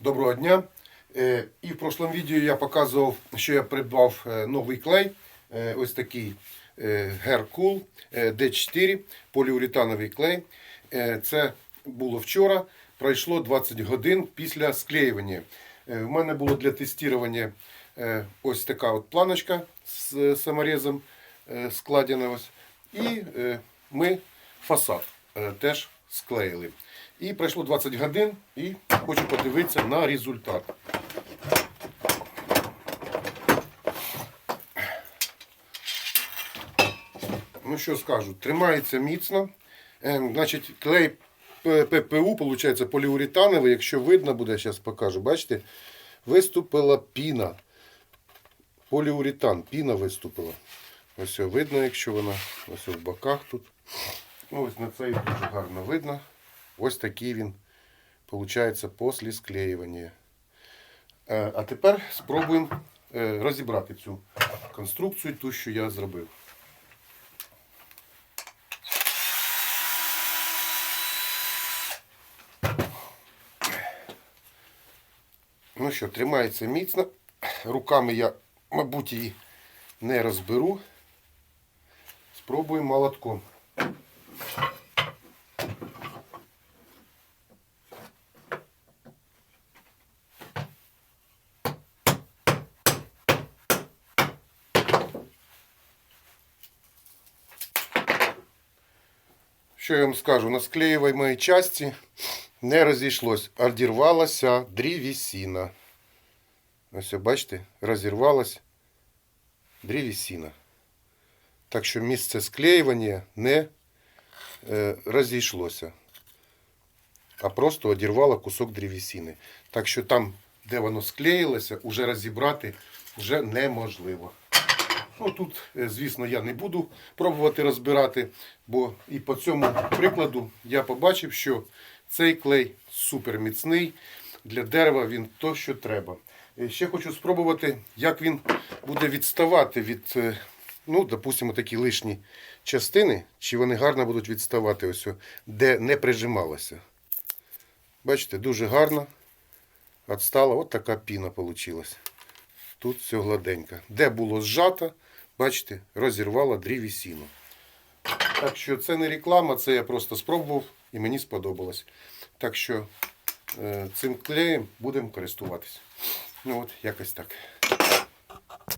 Доброго дня. Е, І в прошлому відео я показував, що я придбав е, новий клей. Е, Ось такий Hercool е, D4 поліуретановий клей. Це було вчора. Пройшло 20 годин після склеювання. В мене було для тестування ось така от планочка з саморезом складена. Ось. І ми фасад теж склеїли. І пройшло 20 годин і хочу подивитися на результат. Ну що скажу, тримається міцно. Е, Значить, клей ППУ, виходить, поліуретановий, якщо видно буде, зараз покажу. Бачите, виступила піна. Поліуретан, піна виступила. Ось видно, якщо вона ось в боках тут. Ось на цей дуже гарно видно. Ось такий він, виходить, після склеювання. Е, А тепер спробуємо е, розібрати цю конструкцію, ту, що я зробив. Ну що, тримається міцно. Руками я, мабуть, її не розберу. Спробуємо молотком. Що я вам скажу? На склеювальної часті не розійшлось, а дірвалася дрівесина. Ось, бачите, розірвалась дрівесина. Так що місце склеювання не е, розійшлося, а просто одірвало кусок древесини. Так що там, де воно склеїлося, уже розібрати вже неможливо. Ну, тут, е, звісно, я не буду пробувати розбирати, бо і по цьому прикладу я побачив, що цей клей супер міцний. Для дерева він то, що треба. Е, Ще хочу спробувати, як він буде відставати від, е, ну, допустимо, такі лишні частини, чи вони гарно будуть відставати, ось, де не прижималося. Бачите, дуже гарно відстала. От така піна вийшла. Тут все гладенько. Де було зжато, бачите, розірвала дріві сіно. Так що це не реклама, це я просто спробував і мені сподобалось. Так що е, цим клеєм будемо користуватись. Ну от, якось так.